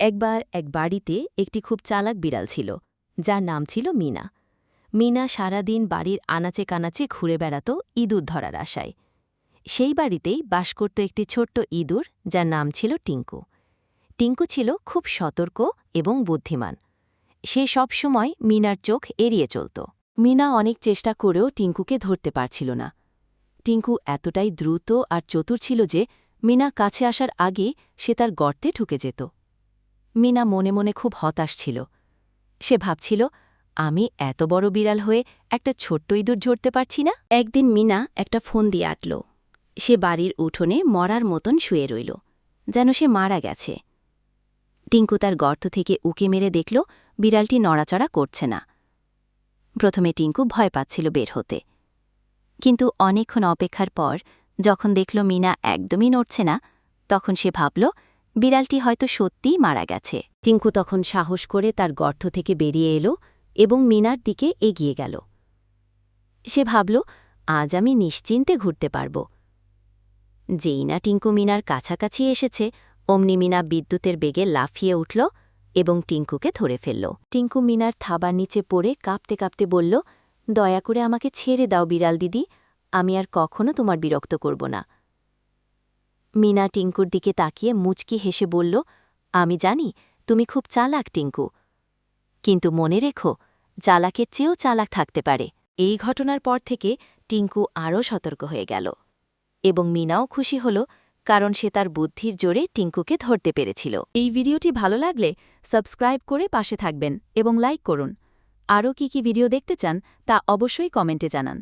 একবার এক বাড়িতে একটি খুব চালাক বিড়াল ছিল, যার নাম ছিল মিনা। মিনা সারাদিন বাড়ির আনাচে কানাচে ঘুরে বেড়াত ইঁদুর ধরার আশায়। সেই বাড়িতেই বাস করত একটি ছোট্ট ইঁদুর, যার নাম ছিল টিঙ্কু। টিঙ্কু ছিল খুব সতর্ক এবং বুদ্ধিমান। সে সবসময় মিনার চোখ এড়িয়ে চলত। মিনা অনেক চেষ্টা করেও টিঙ্কুকে ধরতে পারছিল না। টিঙ্কু এতটাই দ্রুত আর চতুর ছিল যে, মিনা কাছে আসার আগে সে তার গর্তে ঢুকে যেত। মিনা মনে মনে খুব হতাশ ছিল। সে ভাবছিল, আমি এত বড় বিড়াল হয়ে একটা ছোট্ট ইঁদুর ঝরতে পারছি না? একদিন মিনা একটা ফোন দিয়ে আটল। সে বাড়ির উঠোনে মরার মতন শুয়ে রইল, যেন সে মারা গেছে। টিঙ্কু তার গর্ত থেকে উকে মেরে দেখল, বিড়ালটি নড়াচড়া করছে না। প্রথমে টিঙ্কু ভয় পাচ্ছিল বের হতে। কিন্তু অনেকক্ষণ অপেক্ষার পর, যখন দেখল মিনা একদমই নড়ছে না, তখন সে ভাবল বিড়ালটি হয়তো সত্যিই মারা গেছে। টিঙ্কু তখন সাহস করে তার গর্ত থেকে বেরিয়ে এলো এবং মিনার দিকে এগিয়ে গেল। সে ভাবল, আজ আমি নিশ্চিন্তে ঘুরতে পারব। যেই না টিঙ্কু মিনার কাছাকাছি এসেছে, অমনি মিনা বিদ্যুতের বেগে লাফিয়ে উঠল এবং টিঙ্কুকে ধরে ফেলল। টিঙ্কু মিনার থাবার নিচে পড়ে কাঁপতে কাঁপতে বলল, দয়া করে আমাকে ছেড়ে দাও বিড়াল দিদি, আমি আর কখনো তোমার বিরক্ত করব না। মিনা টিঙ্কুর দিকে তাকিয়ে মুচকি হেসে বলল, আমি জানি, তুমি খুব চালাক টিঙ্কু। কিন্তু মনে রেখো, চালাকের চেয়েও চালাক থাকতে পারে। এই ঘটনার পর থেকে টিঙ্কু আরও সতর্ক হয়ে গেল এবং মিনাও খুশি হল কারণ সে তার বুদ্ধির জোরে টিঙ্কুকে ধরতে পেরেছিল। এই ভিডিওটি ভালো লাগলে সাবস্ক্রাইব করে পাশে থাকবেন এবং লাইক করুন। আরও কি কি ভিডিও দেখতে চান তা অবশ্যই কমেন্টে জানান।